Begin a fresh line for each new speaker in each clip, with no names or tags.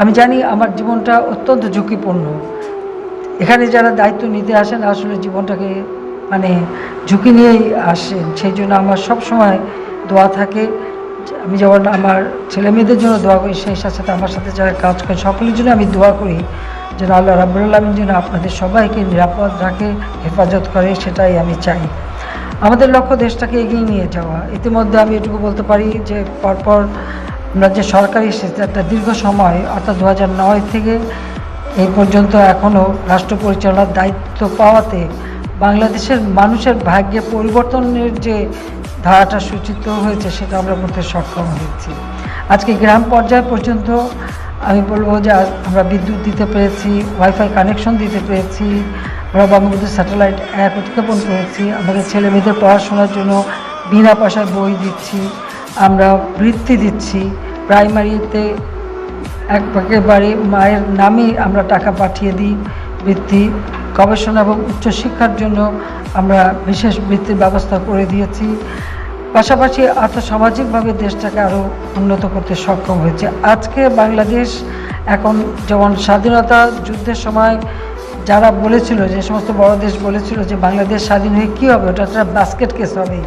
আমি জানি আমার জীবনটা অত্যন্ত ঝুঁকিপূর্ণ। এখানে যারা দায়িত্ব নিতে আসেন আসলে জীবনটাকে মানে ঝুঁকি নিয়েই আসেন। সেই জন্য আমার সব সময় দোয়া থাকে। আমি যেমন আমার ছেলে মেয়েদের জন্য দোয়া করি, সেই সাথে সাথে আমার সাথে যারা কাজ করে সকলের জন্য আমি দোয়া করি যেন আল্লাহ রাবুল আলমিন যেন আপনাদের সবাইকে নিরাপদ রাখে, হেফাজত করে, সেটাই আমি চাই। আমাদের লক্ষ্য দেশটাকে এগিয়ে নিয়ে যাওয়া। ইতিমধ্যে আমি এটুকু বলতে পারি যে পরপর আমরা যে সরকারি একটা দীর্ঘ সময়, অর্থাৎ দু থেকে এই পর্যন্ত এখনও রাষ্ট্র পরিচালনার দায়িত্ব পাওয়াতে বাংলাদেশের মানুষের ভাগ্যে পরিবর্তনের যে ধারাটা সূচিত হয়েছে, সেটা আমরা করতে সক্ষম হয়েছি। আজকে গ্রাম পর্যায় পর্যন্ত আমি বলব যে আমরা বিদ্যুৎ দিতে পেরেছি ওয়াইফাই কানেকশন দিতে পেরেছি, আমরা বঙ্গবন্ধু স্যাটেলাইট এক উৎক্ষেপণ করেছি, আমাদের ছেলে মেয়েদের পড়াশোনার জন্য বিনা পয়সার বই দিচ্ছি। আমরা বৃত্তি দিচ্ছি। প্রাইমারিতে এক একেবারে মায়ের নামে আমরা টাকা পাঠিয়ে দিই বৃত্তি। গবেষণা এবং উচ্চশিক্ষার জন্য আমরা বিশেষ বৃত্তির ব্যবস্থা করে দিয়েছি। পাশাপাশি আর্থসামাজিকভাবে দেশটাকে আরও উন্নত করতে সক্ষম হয়েছে। আজকে বাংলাদেশ এখন যেমন স্বাধীনতা যুদ্ধের সময় যারা বলেছিল, যে সমস্ত বড় দেশ বলেছিল যে বাংলাদেশ স্বাধীন হয়ে কী হবে, ওটা একটা বাস্কেট কেস হবে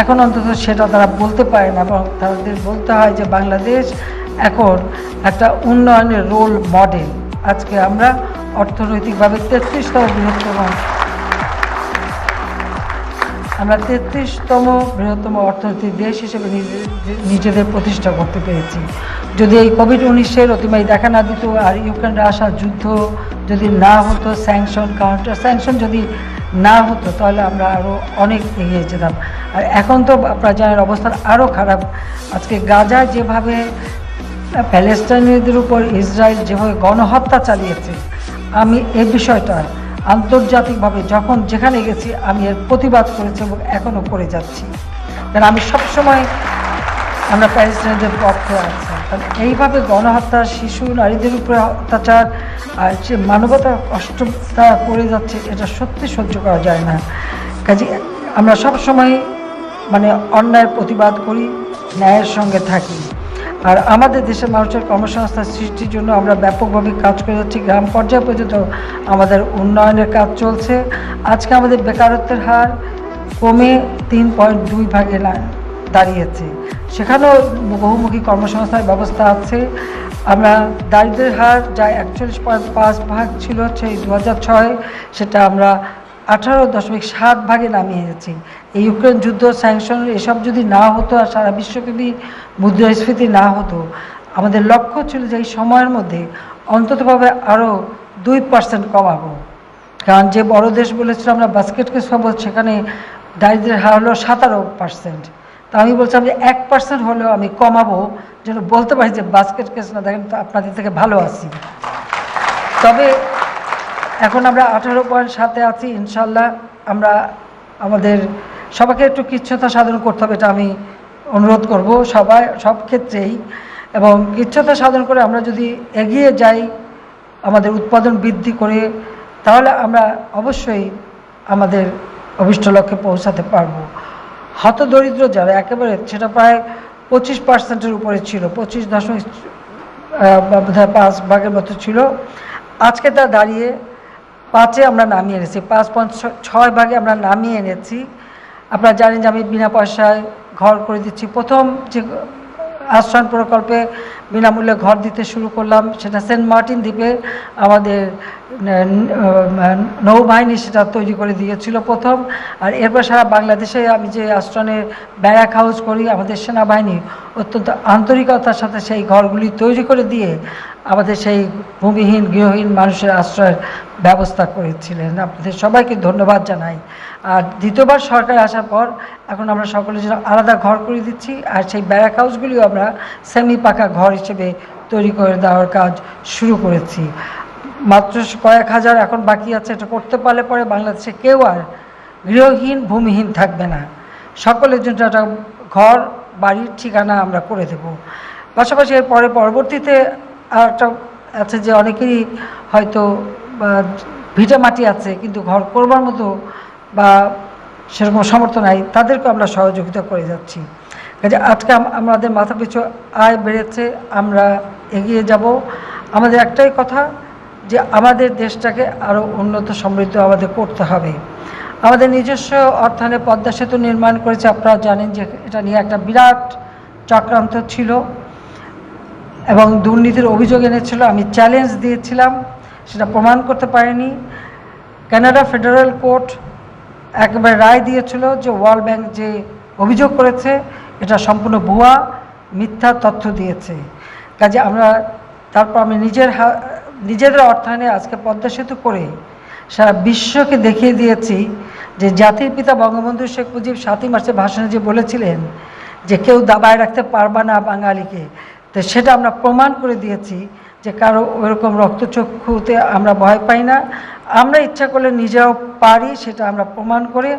এখন অন্তত সেটা তারা বলতে পারে না এবং তাদের বলতে হয় যে বাংলাদেশ এখন একটা উন্নয়নের রোল মডেল আজকে আমরা অর্থনৈতিকভাবে তেত্রিশতম বৃহত্তম, আমরা তেত্রিশতম বৃহত্তম অর্থনৈতিক দেশ হিসেবে নিজেদের প্রতিষ্ঠা করতে পেরেছি। যদি এই কোভিড উনিশের অতিমাই দেখা না দিত আর ইউক্রেন রাশিয়া যুদ্ধ যদি না হতো স্যাংশন কাউন্টার স্যাংশন যদি না হতো, তাহলে আমরা আরও অনেক এগিয়ে যেতাম। আর এখন তো আপনারা জানেন অবস্থান আরও খারাপ। আজকে গাজায় যেভাবে, প্যালেস্টাইনিদের উপর ইসরায়েল যেভাবে গণহত্যা চালিয়েছে, আমি এ বিষয়টা আন্তর্জাতিকভাবে যখন যেখানে গেছি, আমি এর প্রতিবাদ করেছি এবং এখনও করে যাচ্ছি। কারণ আমি সবসময় আমরা প্যালেস্টাইনদের পক্ষে আছি। কারণ এইভাবে গণহত্যা, শিশু, নারীদের উপরে অত্যাচার আর যে মানবতা কষ্ট তারা করে যাচ্ছে, এটা সত্যি সহ্য করা যায় না। কাজে আমরা সবসময় মানে অন্যায়ের প্রতিবাদ করি, ন্যায়ের সঙ্গে থাকি। আর আমাদের দেশের মানুষের কর্মসংস্থান সৃষ্টির জন্য আমরা ব্যাপকভাবে কাজ করে যাচ্ছি। গ্রাম পর্যায় পর্যন্ত আমাদের উন্নয়নের কাজ চলছে। আজকে আমাদের বেকারত্বের হার কমে তিন পয়েন্ট দুই ভাগে দাঁড়িয়েছে। সেখানেও বহুমুখী কর্মসংস্থানের ব্যবস্থা আছে। আমরা দারিদ্রের হার যা একচল্লিশ পয়েন্ট পাঁচ ভাগ ছিল সেই দু হাজার ছয়, সেটা আমরা আঠারো দশমিক সাত ভাগে নামিয়ে এনেছি এই ইউক্রেন যুদ্ধ স্যাংশন এসব যদি না হতো আর সারা বিশ্বব্যাপী মুদ্রাস্ফীতি না হতো, আমাদের লক্ষ্য ছিল যে এই সময়ের মধ্যে অন্ততভাবে আরও দুই পার্সেন্ট কমাবো। কারণ যে বড় দেশ বলেছিল আমরা বাস্কেটকে সব সেখানে দারিদ্রের হার হলো সাতারো পার্সেন্ট তা আমি বলছিলাম যে এক পার্সেন্ট হলেও আমি কমাবো, যেন বলতে পারি যে বাস্কেট কেস না, দেখেন তো আপনাদের থেকে ভালো আছি। তবে এখন আমরা আঠারো পয়েন্ট সাথে আছি, ইনশাল্লাহ আমরা আমাদের সবাইকে একটু কিচ্ছতা সাধন করতে হবে এটা আমি অনুরোধ করব সবাই, সব ক্ষেত্রেই। এবং কিচ্ছতা সাধন করে আমরা যদি এগিয়ে যাই, আমাদের উৎপাদন বৃদ্ধি করে, তাহলে আমরা অবশ্যই আমাদের অভিষ্ট লক্ষ্যে পৌঁছাতে পারব। হতদরিদ্র যারা, একেবারে সেটা প্রায় পঁচিশ পার্সেন্টের উপরে ছিল, পঁচিশ দশমিক পাঁচ ভাগের মতো ছিল। আজকে তা দাঁড়িয়ে পাঁচে আমরা নামিয়ে এনেছি। পাঁচ পয়েন্ট ছয় ভাগে আমরা নামিয়ে এনেছি। আপনারা জানেন যে আমি বিনা পয়সায় ঘর করে দিচ্ছি। প্রথম যে আশ্রয়ণ প্রকল্পে বিনামূল্যে ঘর দিতে শুরু করলাম। সেটা সেন্ট মার্টিন দ্বীপে আমাদের নৌবাহিনী সেটা তৈরি করে দিয়েছিল প্রথম। আর এরপর সারা বাংলাদেশে আমি যে আশ্রয়ণের ব্যারাক হাউস করি, আমাদের সেনাবাহিনী অত্যন্ত আন্তরিকতার সাথে সেই ঘরগুলি তৈরি করে দিয়ে আমাদের সেই ভূমিহীন গৃহহীন মানুষের আশ্রয়ের ব্যবস্থা করেছিলেন। আপনাদের সবাইকে ধন্যবাদ জানাই। আর দ্বিতীয়বার সরকার আসার পর এখন আমরা সকলের জন্য আলাদা ঘর করে দিচ্ছি, আর সেই ব্যারাক হাউসগুলিও আমরা সেমি পাকা ঘর হিসেবে তৈরি করে দেওয়ার কাজ শুরু করেছি। মাত্র কয়েক হাজার এখন বাকি আছে, এটা করতে পারলে পরে বাংলাদেশে কেউ আর গৃহহীন, ভূমিহীন থাকবে না। সকলের জন্য একটা ঘর, বাড়ির ঠিকানা আমরা করে দেব। পাশাপাশি এর পরে পরবর্তীতে আর একটা আছে যে অনেকেরই হয়তো, বা ভিটা মাটি আছে, কিন্তু ঘর করবার মতো বা সেরকম সামর্থ্য নাই তাদেরকে আমরা সহযোগিতা করে যাচ্ছি। কাজে আজকে আমাদের মাথা পিছু আয় বেড়েছে, আমরা এগিয়ে যাব। আমাদের একটাই কথা যে আমাদের দেশটাকে আরও উন্নত সমৃদ্ধ আমাদের করতে হবে। আমাদের নিজস্ব অর্থায়নে পদ্মা সেতু নির্মাণ করেছে, আপনারা জানেন যে এটা নিয়ে একটা বিরাট চক্রান্ত ছিল এবং দুর্নীতির অভিযোগ এনেছিল, আমি চ্যালেঞ্জ দিয়েছিলাম, সেটা প্রমাণ করতে পারিনি। কানাডা ফেডারেল কোর্ট একবার রায় দিয়েছিল যে ওয়ার্ল্ড ব্যাংক যে অভিযোগ করেছে, এটা সম্পূর্ণ ভুয়া, মিথ্যা তথ্য দিয়েছে। কাজে আমরা তারপর আমি নিজের নিজেদের অর্থায়নে আজকে পদ্মা সেতু করে সারা বিশ্বকে দেখিয়ে দিয়েছি যে জাতির পিতা বঙ্গবন্ধু শেখ মুজিব সাতই মার্চের ভাষণে যে বলেছিলেন যে কেউ দাবায় রাখতে পারবা না বাঙালিকে, তো সেটা আমরা প্রমাণ করে দিয়েছি যে কারও ওরকম রক্তচক্ষুতে আমরা ভয় পাই না। আমরা ইচ্ছা করলে নিজেও পারি, সেটা আমরা প্রমাণ করে